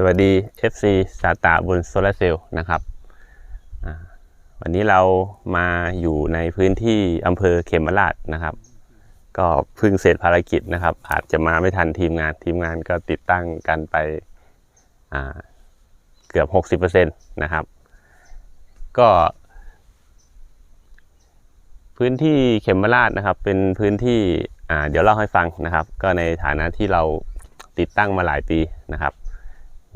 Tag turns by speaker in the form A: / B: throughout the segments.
A: สวัสดี FC สาตาบนโซลาร์เซลล์นะครับ วันนี้เรามาอยู่ในพื้นที่อำเภอเขมราชนะครับ ก็เพิ่งเสร็จภารกิจนะครับ อาจจะมาไม่ทันทีมงานทีมงานก็ติดตั้งกันไปอ่าเกือบ 60%นะครับ ก็ พื้นที่เขมราชนะครับ เป็นพื้นที่เดี๋ยวเล่าให้ฟังนะครับ ก็ในฐานะที่เราติดตั้งมาหลายปีนะครับ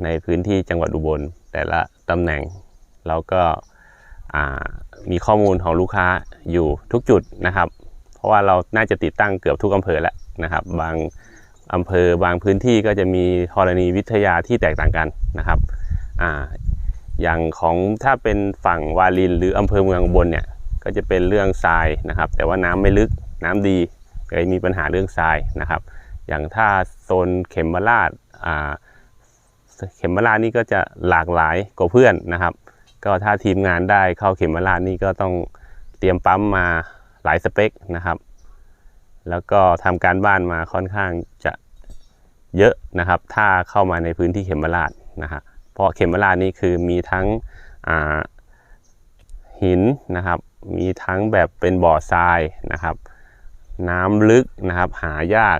A: ในพื้นที่จังหวัดอุบลแต่ละตำแหน่งเราก็มีข้อมูลของลูกค้าอยู่ทุกจุดนะครับ เพราะว่าเราน่าจะติดตั้งเกือบทุกอำเภอแล้วนะครับ บางอำเภอบางพื้นที่ก็จะมีธรณีวิทยาที่แตกต่างกันนะครับออย่างของถ้าเป็นฝั่งวารินหรืออำเภอเมืองอุบลเนี่ยก็จะเป็นเรื่องทรายนะครับ แต่ว่าน้ำไม่ลึกน้ำดีก็มีปัญหาเรื่องทรายนะครับ อย่างถ้าโซนเขมราชอ่า เข็มมาลาดนี่ก็จะหลากหลายกว่าเพื่อนนะครับ ก็ถ้าทีมงานได้เข้าเข็มมาลาดนี่ก็ต้องเตรียมปั๊มมาหลายสเปคนะครับ แล้วก็ทำการบ้านมาค่อนข้างจะเยอะนะครับ ถ้าเข้ามาในพื้นที่เข็มมาลาดนะฮะเพราะเข็มมาลาดนี่คือมีทั้งหินนะครับ มีทั้งแบบเป็นบ่อทรายนะครับ น้ำลึกนะครับหายาก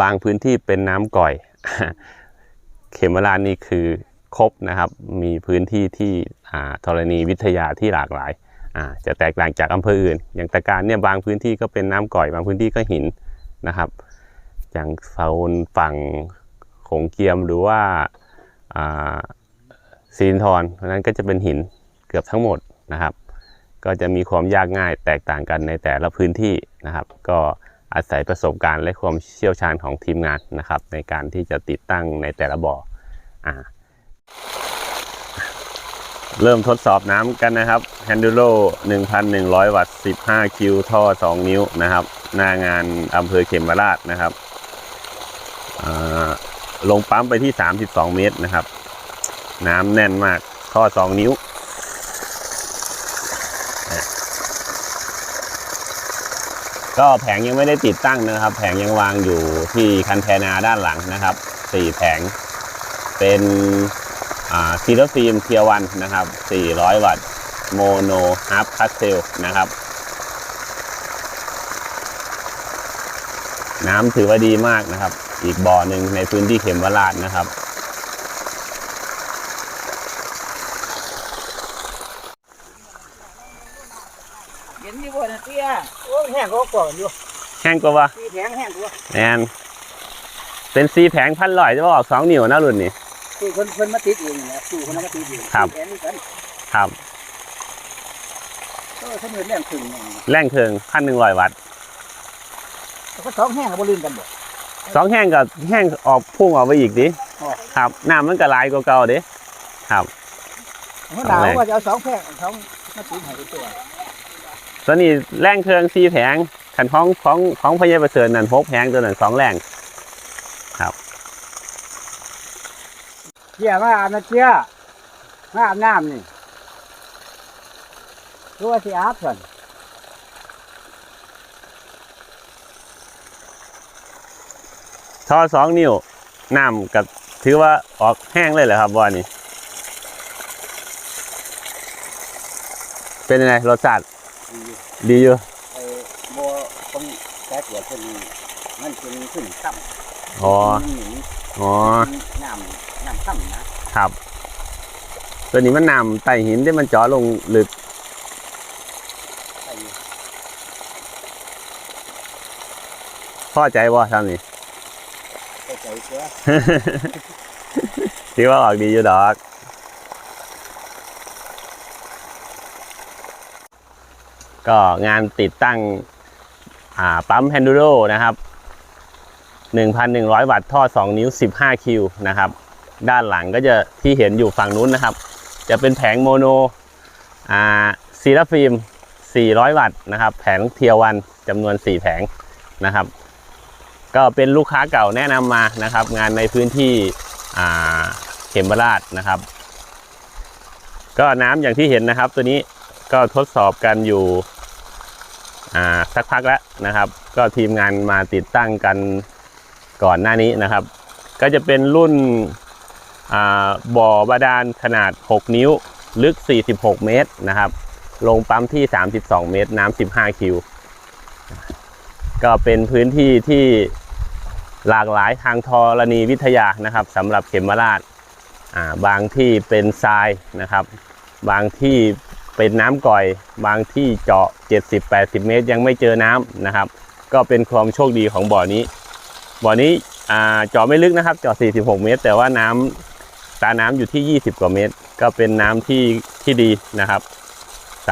A: บางพื้นที่เป็นน้ำก่อย เขมราชนี่คือครบนะครับ มีพื้นที่ที่ธรณีวิทยาที่หลากหลาย จะแตกต่างจากอำเภออื่น อย่างตะการเนี่ยบางพื้นที่ก็เป็นน้ำก่อย บางพื้นที่ก็หินนะครับ อย่างโซนฝั่งโขงเกียมหรือว่าซีนทรเพราะนั้นก็จะเป็นหินเกือบทั้งหมดนะครับ ก็จะมีความยากง่ายแตกต่างกันในแต่ละพื้นที่นะครับ ก็ อาศัยประสบการณ์และความเชี่ยวชาญของทีมงานนะครับ ในการที่จะติดตั้งในแต่ละบ่ออ่าเริ่มทดสอบน้ำกันนะครับ h a n d l o 1,100 วัตต์ 15 คิว ท่อ 2 นิ้วนะครับ หน้างานอำเภอเขมราชนะครับ ลงปั๊มไปที่ 32 เมตรนะครับ น้ำแน่นมาก ท่อ 2 นิ้ว ก็แผงยังไม่ได้ติดตั้งนะครับ แผงยังวางอยู่ที่คันแทนาด้านหลังนะครับสี่แผง เป็นซีโรฟิล์มเทียวันนะครับ 400 วัตต์โมโนฮาร์ปพาสเทลนะครับ น้ำถือว่าดีมากนะครับ อีกบ่อหนึ่งในพื้นที่เขมวราชนะครับ
B: เห็นอยู่บนเตี้ยโอ้ยแห้งก็ก่อนอยู่
A: แห้งกว่าวะ
B: ที่แผงแห้งกว่า
A: แอนเป็นซีแผงพันลอยจะบอกสองนิ้วนะรุ่นนี้
B: คือคนคนมาติดเองนะคือคนมาติดเอง
A: ครับ
B: แผงนี่กัน
A: ครับ
B: ก็เขาเหมือนแรงถึงนี่
A: แรงเคิงพันหนึ่งร้อยวัตต์
B: แต่ก็สองแห้งกับบลืมกันบ่
A: สองแห้งกับแห้งออกพุ่งออกไปอีกดิ
B: อ๋อ
A: ครับน้ำมันก็ลายกว่าเก่าดิครับ
B: เมื่อหนาวว่าจะเอาสองแผงสองมาติดให้ตัว
A: ตอนนี้แรงเครื่องซีแผงขันของของของพญาประเสริฐนั่นหกแผงตัวนั้นสองแรง
B: เตี้ยมาอาบน้ำเตี้ยมาอาบน้ำนี่รู้ว่าสิอาบก่อน
A: ท่อสองนิ้วน้ำกับถือว่าออกแห้งเลยเหรอครับว่านี่เป็นยังไงรสชาติ ดีอยู่
B: ไอ้โบต้องแก้ตัวคนนี้มันเป็นขึ้นต่ำ
A: อ๋อ
B: มันหนี
A: อ๋อ
B: น้ำน้ำต่ำนะครับ
A: ตัวนี้มันน้ำไต่หินที่มันเจาะลงลึก
B: ไอ้
A: พอใจบ่ทำนี่
B: ไอ้ใจเสือ
A: ถือว่าออกดีอยู่ดอก ก็งานติดตั้งปั๊มแฮนดูโรนะครับ1,100 วัตต์ท่อ 2 นิ้ว 15 คิวนะครับ ด้านหลังก็จะที่เห็นอยู่ฝั่งนู้นนะครับ จะเป็นแผงโมโนซีราฟิล์ม 400 วัตต์นะครับ แผงเทียวันจำนวน 4 แผงนะครับ ก็เป็นลูกค้าเก่าแนะนำมานะครับ งานในพื้นที่เขมราชนะครับ ก็น้ำอย่างที่เห็นนะครับ ตัวนี้ก็ทดสอบกันอยู่ สักพักแล้วนะครับ ก็ทีมงานมาติดตั้งกันก่อนหน้านี้นะครับ ก็จะเป็นรุ่นบ่อบาดาลขนาด 6 นิ้วลึก 46 เมตรนะครับ ลงปั๊มที่ 32 เมตร น้ำ 15 คิว ก็เป็นพื้นที่ที่หลากหลายทางธรณีวิทยานะครับสำหรับเขมราช บางที่เป็นทรายนะครับ บางที่ เป็นน้ำก่อยบางที่เจาะ 70-80 เมตร ยังไม่เจอน้ำนะครับ ก็เป็นความโชคดีของบ่อนี้ บ่อนี้เจาะไม่ลึกนะครับเจาะ 46 เมตร แต่ว่าน้ำตาน้ำอยู่ที่ 20 กว่าเมตร ก็เป็นน้ำที่ที่ดีนะครับ ใส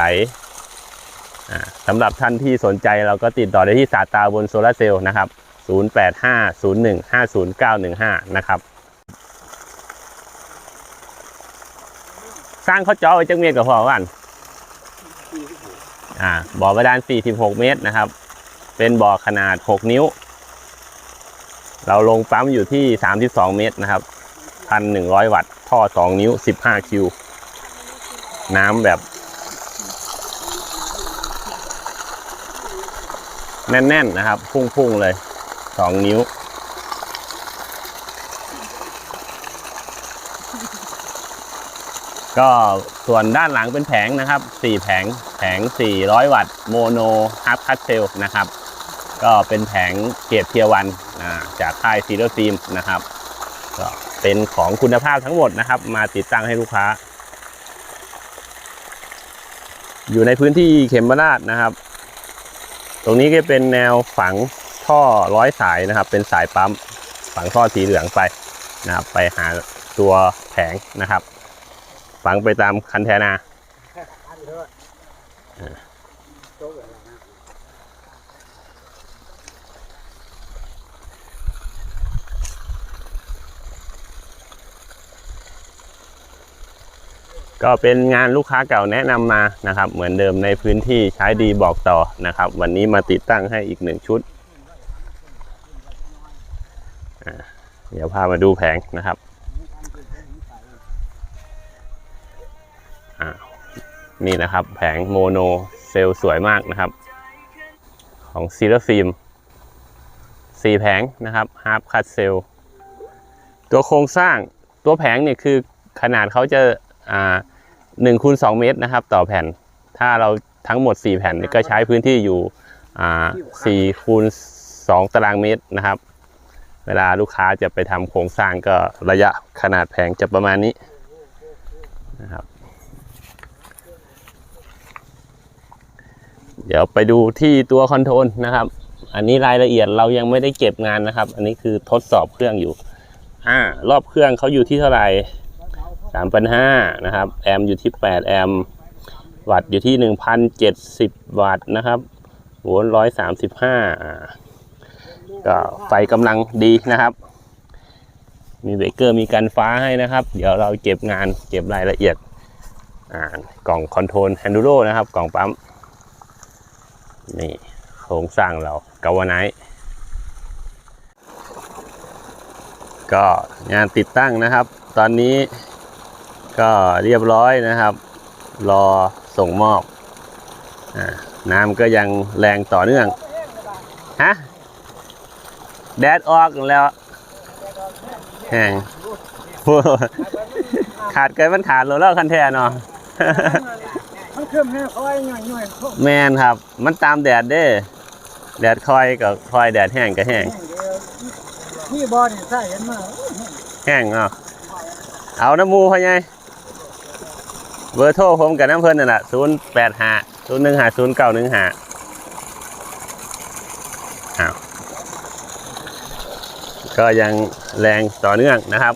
A: อ่าสำหรับท่านที่สนใจเราก็ติดต่อได้ที่สาตาบนโซลาเซลล์นะครับ 0850150915 นะครับ สร้างเขาจาะไว้จังเมตรกับพอกัน อ่าบ่อบาดาล 46 เมตรนะครับ เป็นบ่อขนาด 6 นิ้ว เราลงปั๊มอยู่ที่ 32 เมตรนะครับ 1,100 วัตต์ ท่อ 2 นิ้ว 15 คิว น้ำแบบ แน่น ๆ นะครับ พุ่ง ๆ เลย 2 นิ้ว ก็ส่วนด้านหลังเป็นแผงนะครับ 4 แผงแผง 400 วัตต์โมโนฮับคัตเซลนะครับ ก็เป็นแผงเกียรติเทียวันจากค่ายซีโรฟิมนะครับก็เป็นของคุณภาพทั้งหมดนะครับ มาติดตั้งให้ลูกค้า อยู่ในพื้นที่เขมราชนะครับ ตรงนี้ก็เป็นแนวฝังท่อร้อยสายนะครับ เป็นสายปั๊มฝังท่อสีเหลืองไปนะครับ ไปหาตัวแผงนะครับ ฝังไปตามคันแทนาก็เป็นงานลูกค้าเก่าแนะนำมานะครับ เหมือนเดิมในพื้นที่ใช้ดีบอกต่อนะครับ วันนี้มาติดตั้งให้อีกหนึ่งชุด เดี๋ยวพามาดูแผงนะครับอ่า นี่นะครับแผงโมโนเซลล์สวยมากนะครับ ของซีรฟิล์มสี่แผงนะครับฮาร์ปคัตเซลตัวโครงสร้างตัวแผงเนี่ยคือขนาดเขาจะอ่าหนึ่งคูณสองเมตรนะครับ ต่อแผ่น ถ้าเราทั้งหมด 4 แผ่นนี่ก็ใช้พื้นที่อยู่อ่าสี่คูณสองตารางเมตรนะครับ เวลาลูกค้าจะไปทำโครงสร้างก็ระยะขนาดแผงจะประมาณนี้นะครับ เดี๋ยวไปดูที่ตัวคอนโทรลนะครับ อันนี้รายละเอียดเรายังไม่ได้เก็บงานนะครับ อันนี้คือทดสอบเครื่องอยู่อ่ารอบเครื่องเขาอยู่ที่เท่าไหร่สามพันห้านะครับ แอมอยู่ที่แปดแอม วัตต์อยู่ที่หนึ่งพันเจ็ดสิบวัตต์นะครับโวลต์ร้อยสามสิบห้าก็ไฟกำลังดีนะครับ มีเบรกเกอร์มีกันฟ้าให้นะครับ เดี๋ยวเราเก็บงานเก็บรายละเอียดอ่ากล่องคอนโทรลแฮนดูโรนะครับ กล่องปั๊ม นี่โครงสร้างเรากาวไนท์ก็งานติดตั้งนะครับ ตอนนี้ก็เรียบร้อยนะครับ รอส่งมอบอน้ำก็ยังแรงต่อเนื่อง ฮะ แดดออกแล้วแห้งโอ้ขาดเกินมันขาดโลแล้วคันแทนเนาะ
B: มันขึ้นให้คอยหน่อยหน่อยพวก
A: แมนครับ มันตามแดดเด้แดดคอยกับคอยแดดแห้งก็แห้ง
B: ที่บอลใส่เห็นมา
A: แห้งเนาะเอาน้ำมูพ่อไงเบอร์โทรผมกับน้ำเพิ่นนั่นแหละศูนย์แปดห้าศูนย์หนึ่งห้าศูนย์เก้าหนึ่งห้าอ้าวก็ยังแรงต่อเนื่องนะครับ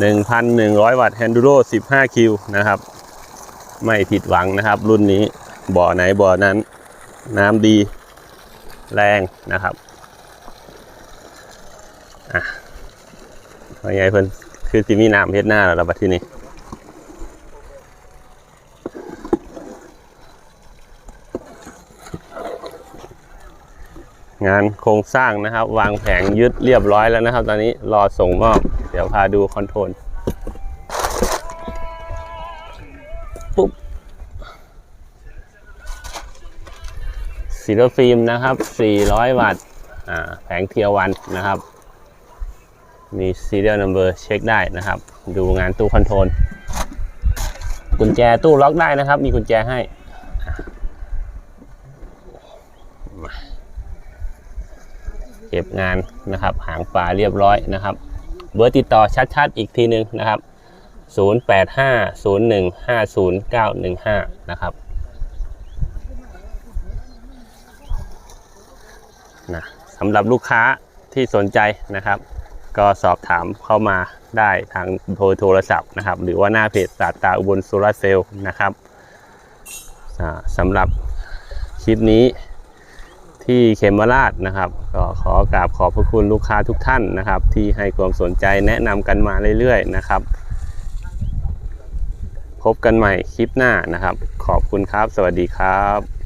A: หนึ่งพันหนึ่งร้อยวัตต์แฮนดูโรสิบห้าคิวนะครับ ไม่ผิดหวังนะครับ รุ่นนี้บ่อไหนบ่อนั้น น้ำดีแรงนะครับอะยังไงเพื่อนคือสิมีน้ำเฮ็ดหน้าแล้วล่ะบัดที่นี้ งานโครงสร้างนะครับ วางแผงยึดเรียบร้อยแล้วนะครับ ตอนนี้รอส่งมอบ เดี๋ยวพาดูคอนโทรลปุ๊บซีโรฟิล์มนะครับ 400 วัตต์แผงเทียวันนะครับ มี serial number เช็คได้นะครับ ดูงานตู้คอนโทรลกุญแจตู้ล็อกได้นะครับ มีกุญแจให้อะมาเก็บงานนะครับ หางปลาเรียบร้อยนะครับ เบอร์ติดต่อชัดๆอีกทีหนึ่งนะครับ 0850150915 นะครับนะสำหรับลูกค้าที่สนใจนะครับ ก็สอบถามเข้ามาได้ทางโทรโทรศัพท์นะครับ หรือว่าหน้าเพจศาสตราอุบลโซลาร์เซลล์นะครับสำหรับคลิปนี้ ที่เขมราชนะครับ ก็ขอกราบขอบพระคุณลูกค้าทุกท่านนะครับ ที่ให้ความสนใจแนะนำกันมาเรื่อยๆนะครับ พบกันใหม่คลิปหน้านะครับ ขอบคุณครับ สวัสดีครับ